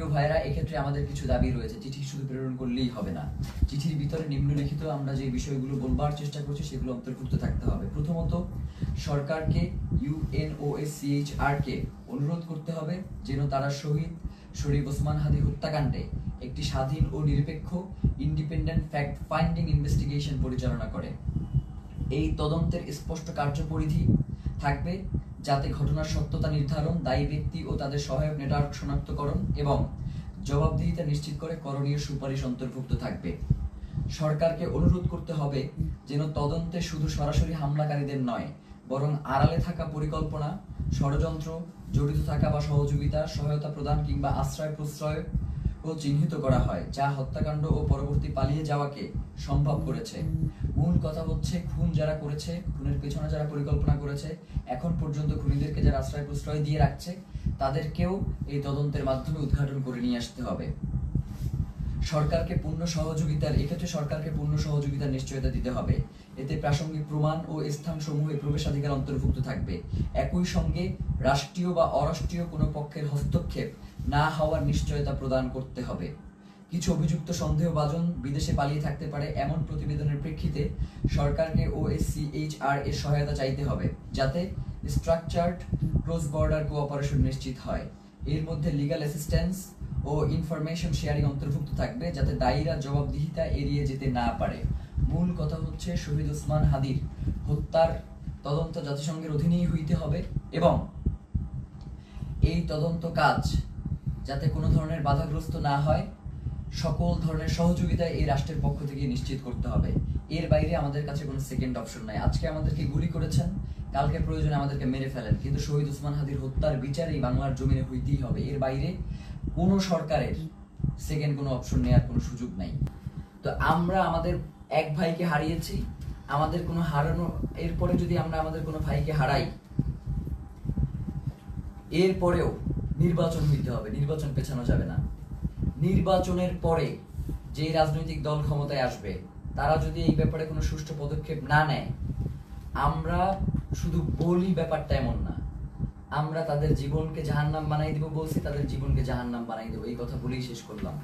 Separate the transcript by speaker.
Speaker 1: প্রিয় ভাইরা এক্ষেত্রে আমাদের কিছু দাবি রয়েছে। চিঠি শুধু প্রেরণ করলেই হবে না। চিঠির ভিতরে নিম্নলিখিত আমরা যে বিষয়গুলো বলবার চেষ্টা করছি, সেগুলো অন্তর্ভুক্ত থাকতে হবে। প্রথমত, সরকারকে ইউএনওএসিএইচআর কে অনুরোধ করতে হবে যেন তারা শহীদ শরীফ ওসমান হাদি হত্যাকাণ্ডে একটি স্বাধীন ও নিরপেক্ষ ইন্ডিপেন্ডেন্ট ফ্যাক্ট ফাইন্ডিং ইনভেস্টিগেশন পরিচালনা করে। এই তদন্তের স্পষ্ট কার্যপরিধি থাকবে যাতে ঘটনার সত্যতা নির্ধারণ, দায়ী ব্যক্তি ও তাদের সহায়ক নেটওয়ার্ক শনাক্তকরণ এবং জবাবদিহিতা নিশ্চিত করে করণীয় সুপারিশ অন্তর্ভুক্ত থাকবে। সরকারকে অনুরোধ করতে হবে যেন তদন্তে শুধু সরাসরি হামলাকারীদের নয়, বরং আড়ালে থাকা পরিকল্পনা, ষড়যন্ত্র, জড়িত থাকা বা সহযোগিতা, সহায়তা প্রদান কিংবা আশ্রয় প্রশ্রয় ও চিহ্নিত করা হয়, যা হত্যাকাণ্ড ও পরবর্তী পালিয়ে যাওয়াকে সম্ভব করেছে। মূল কথা হচ্ছে, খুন যারা করেছে, খুনের পেছনে যারা পরিকল্পনা করেছে, এখন পর্যন্ত খুনিদেরকে যারা আশ্রয় প্রশ্রয় দিয়ে রাখছে, তাদেরকেও এই তদন্তের মাধ্যমে উদ্ঘাটন করে নিয়ে আসতে হবে। সরকারকে পূর্ণ সহযোগিতার এক্ষেত্রে সরকারকে পূর্ণ সহযোগিতার নিশ্চয়তা দিতে হবে। এতে প্রাসঙ্গিক প্রমাণ ও স্থানসমূহে প্রবেশাধিকার অন্তর্ভুক্ত থাকবে। একই সঙ্গে রাষ্ট্রীয় বা অরাষ্ট্রীয় কোনো পক্ষের হস্তক্ষেপ না হওয়ার নিশ্চয়তা প্রদান করতে হবে। কিছু অভিযুক্ত সন্দেহভাজন বিদেশে পালিয়ে থাকতে পারে এমন প্রতিবেদনের প্রেক্ষিতে সরকারকে ওএসসিএইচআর এর সহায়তা চাইতে হবে, যাতে স্ট্রাকচার্ড ক্লোজ বর্ডার কোঅপারেশন নিশ্চিত হয়। এর মধ্যে লিগ্যাল অ্যাসিস্ট্যান্স ও ইনফরমেশন শেয়ারিং অন্তর্ভুক্ত থাকবে, যাতে দায়ীরা জবাবদিহিতা এড়িয়ে যেতে না পারে। মূল কথা হচ্ছে শহীদ ওসমান হাদির হত্যার তদন্ত জাতিসংঘের অধীনেই হইতে হবে এবং এই তদন্ত কাজ যাতে কোনো ধরনের বাধাগ্রস্ত না হয়, সকল ধরনের সহযোগিতা এই রাষ্ট্রের পক্ষ থেকে নিশ্চিত করতে হবে। এর বাইরে আমাদের কাছে কোনো সেকেন্ড অপশন নাই। আজকে আমাদেরকে গুলি করেছেন, কালকে প্রয়োজনে আমাদেরকে মেরে ফেলেন। কিন্তু শহীদ উসমান হাদির হত্যার বিচার এই বাংলার জমিনে হইতেই হবে। এর বাইরে কোনো সরকারের সেকেন্ড কোনো অপশন নেওয়ার কোনো সুযোগ নাই। তো আমরা আমাদের এক ভাইকে হারিয়েছি। আমাদের কোনো হারানো, এরপরে যদি আমরা আমাদের কোনো ভাইকে হারাই, এরপরেও নির্বাচন হইতে হবে, নির্বাচন পেছানো যাবে না। নির্বাচনের পরে যে রাজনৈতিক দল ক্ষমতায় আসবে, তারা যদি এই ব্যাপারে কোনো সুষ্ঠু পদক্ষেপ না নেয়, আমরা শুধু বলি ব্যাপারটা এমন না। আমরা তাদের জীবনকে জাহান্নাম বানাই দেবো বলছি, তাদের জীবনকে জাহান্নাম বানাই দেবো। এই কথা বলেই শেষ করলাম।